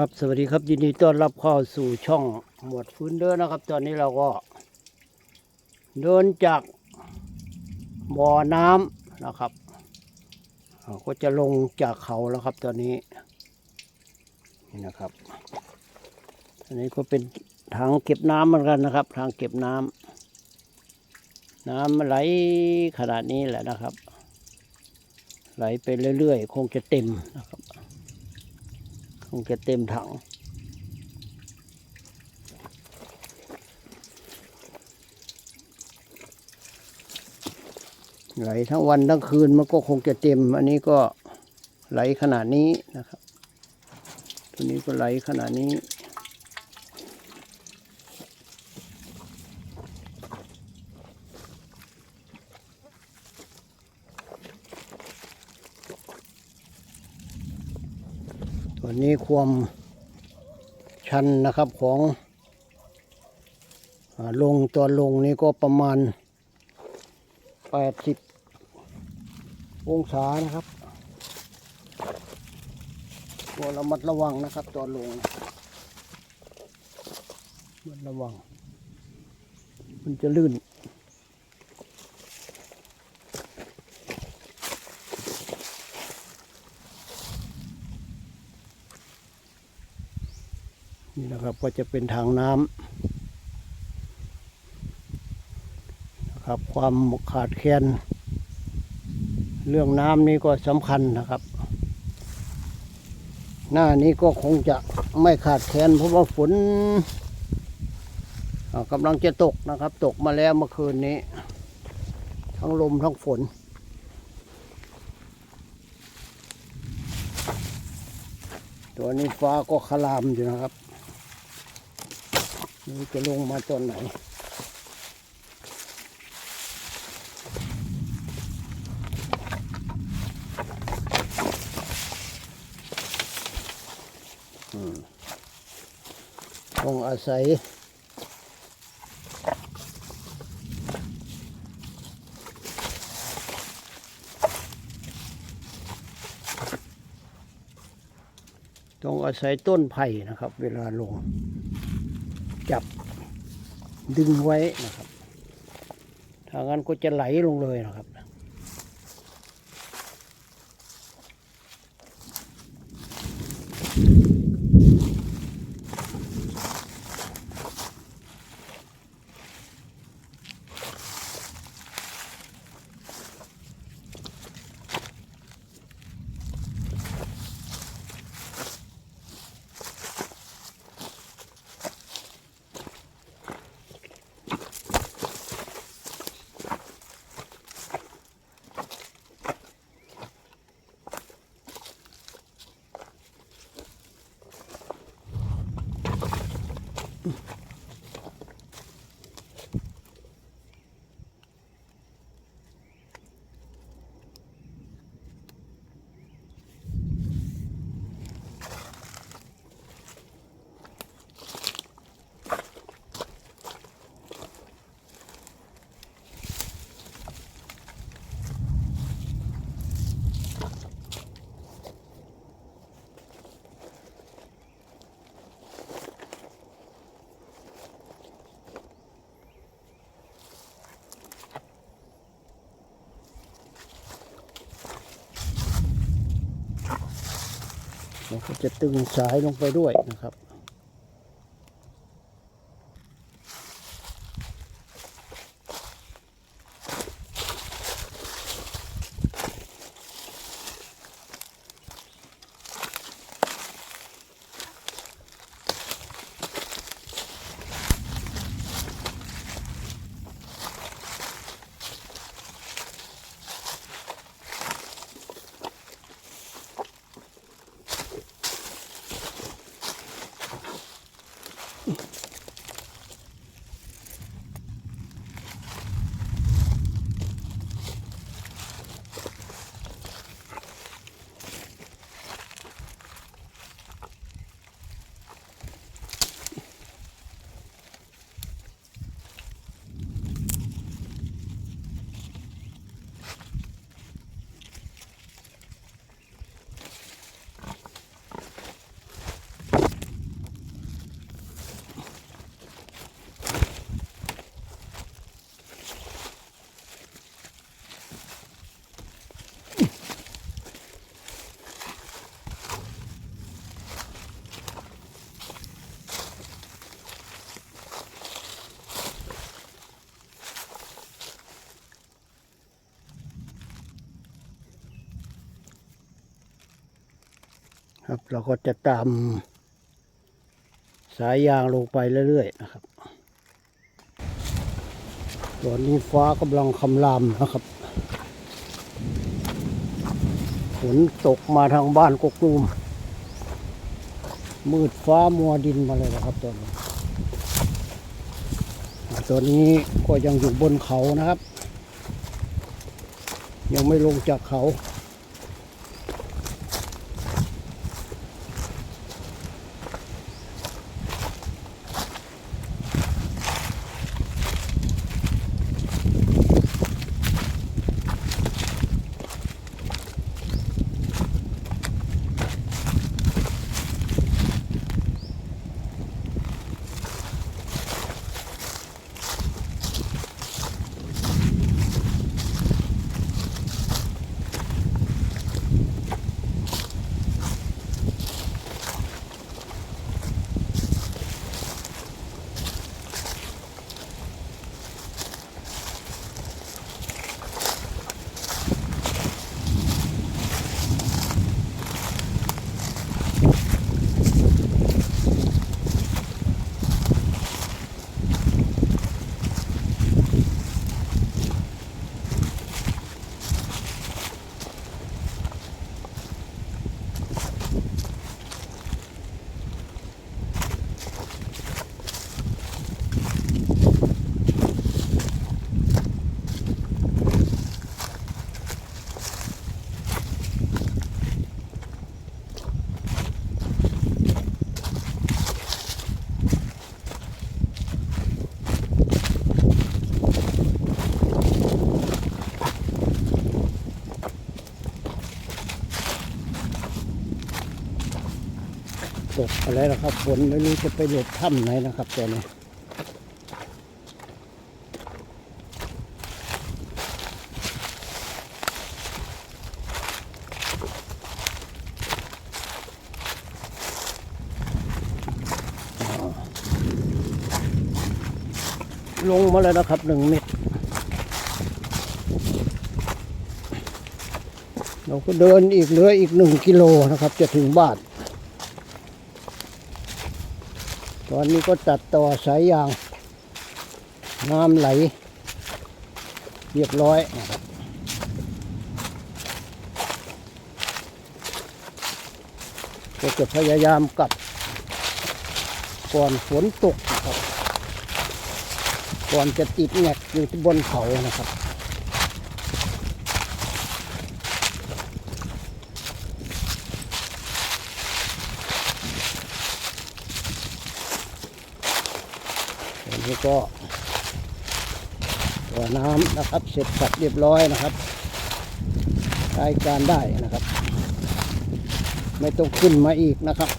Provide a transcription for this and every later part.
ครับสวัสดีครับยินดีต้อนรับเข้าสู่ช่องหมวดฟื้นเด้อนะครับ ตอนนี้เราก็เดินจากบ่อน้ำนะครับก็จะลงจากเขาแล้วครับตอนนี้นี่นะครับอันนี้ก็เป็นทางเก็บน้ำเหมือนกันนะครับ ทางเก็บน้ำน้ำไหลขนาดนี้แหละนะครับ ไหลไปเรื่อยๆ คงจะเต็มนะครับ คงจะเต็มถัง ไหลทั้งวันทั้งคืนมันก็คงจะเต็ม อันนี้ก็ไหลขนาดนี้นะครับ ตัวนี้ก็ไหลขนาดนี้ นี้ความชันนะครับของอลงตัวลงนี่ก็ประมาณ 80 องศานะครับตัวระมัดระวังนะครับตัวลงระมัดระวัง มันจะลื่น นะครับ ก็จะเป็นทางน้ำนะครับ ความขาดแคลนเรื่องน้ำนี่ก็สำคัญนะครับ หน้านี้ก็คงจะไม่ขาดแคลนเพราะว่าฝนกำลังจะตกนะครับ ตกมาแล้วเมื่อคืนนี้ ทั้งลมทั้งฝนตัวนี้ฟ้าก็คลามอยู่นะครับ จะลงมาตอนไหนต้องอาศัยต้องอาศัยต้นไผ่นะครับ เวลาลง จับ ดึงไว้นะครับ ถ้างั้นก็จะไหลลงเลยนะครับ เราก็จะตึงสายลงไปด้วยนะครับ ครับ เราก็จะตามสายยางลงไปเรื่อยๆนะครับ ตอนนี้ฟ้ากำลังคำรามนะครับ ฝนตกมาทางบ้านกกูม มืดฟ้ามัวดินมาเลยนะครับตอนนี้ตอนนี้ก็ยังอยู่บนเขานะครับ ยังไม่ลงจากเขา ตกอะไรนะครับฝนไม่รู้จะไปหลบถ้ำไหนนะครับตอนนี้ลงมาแล้วนะครับหนึ่งเม็ดเราก็เดินอีกเหลืออีกหนึ่งกิโลนะครับ จะถึงบ้าน ตอนนี้ก็ตัดต่อสายยางน้ำไหล เรียบร้อยนะครับก็จะพยายามกลับ ก่อนฝนตกนะครับ ก่อนจะติดแงกอยู่ที่บนเขานะครับ นี้ก็ตัวน้ำนะครับ เสร็จสับเรียบร้อยนะครับใช้การได้นะครับ ไม่ต้องขึ้นมาอีกนะครับ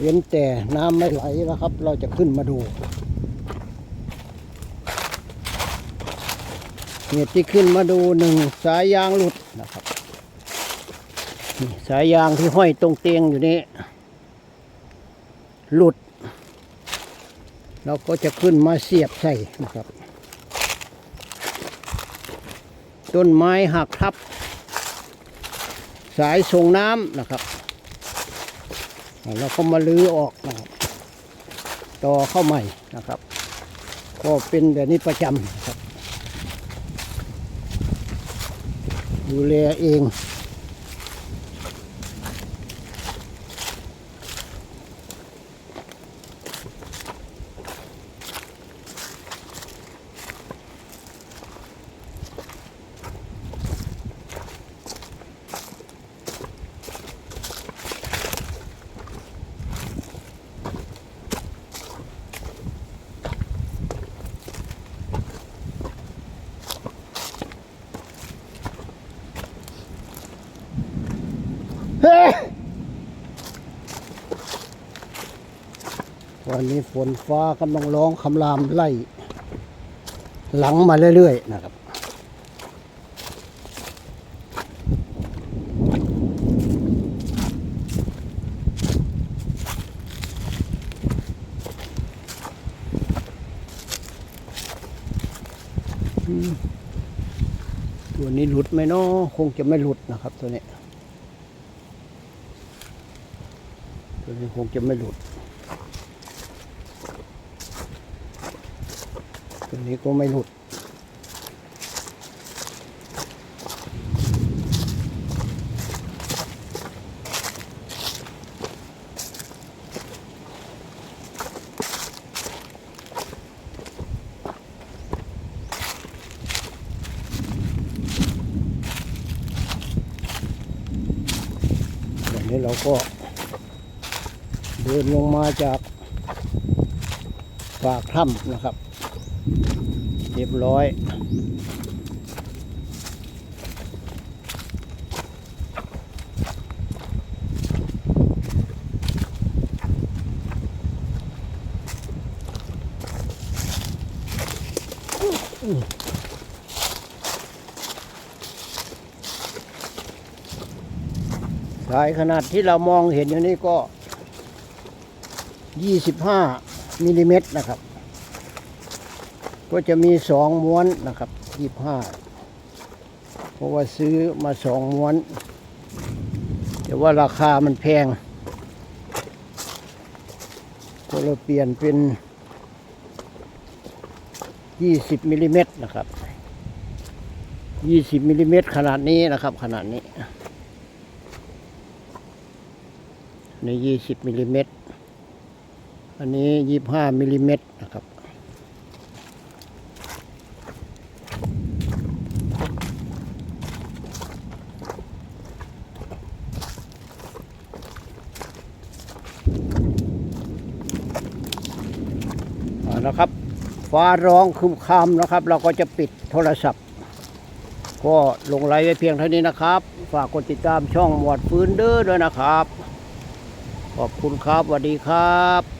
เว้นแต่น้ำไม่ไหลนะครับ เราจะขึ้นมาดูเหตุที่ขึ้นมาดูหนึ่งสายยางหลุดนะครับนี่สายยางที่ห้อยตรงเตียงอยู่นี้ หลุด เราก็จะขึ้นมาเสียบใส่นะครับ ต้นไม้หักทับ สายส่งน้ำนะครับ เราก็มาลื้อออกนะครับต่อเข้าใหม่นะครับ ก็เป็นแบบนี้ประจำครับ ดูแลเอง วันนี้ฝนฟ้ากำลังร้องคำรามไล่ หลังมาเรื่อยๆนะครับตัวนี้หลุดไหมเนาะคงจะไม่หลุดนะครับตัวนี้ ตัวนี้คงจะไม่หลุด ตัวนี้ก็ไม่หลุดอย่างนี้เราก็เดินลงมาจากปากถ้ำนะครับ เรียบร้อยสายขนาดที่เรามองเห็นอยู่นี่ก็ 25มิลลิเมตรนะครับ ก็จะมีสองม้วนนะครับ25เพราะว่าซื้อมาสองม้วน แต่ว่าราคามันแพง ก็เลยเปลี่ยนเป็น20มิลลิเมตรนะครับ20มิลลิเมตรขนาดนี้นะครับ ขนาดนี้ในยี่สิบมิลลิเมตรอันนี้ยี่ห้ามิลลิเมตรนะครับ นะครับ ฟ้าร้องคึมคามนะครับ เราก็จะปิดโทรศัพท์ ก็ลงไลน์ไว้เพียงเท่านี้นะครับ ฝากกดติดตามช่องหมวดฟื้นเด้อด้วยนะครับ ขอบคุณครับสวัสดีครับ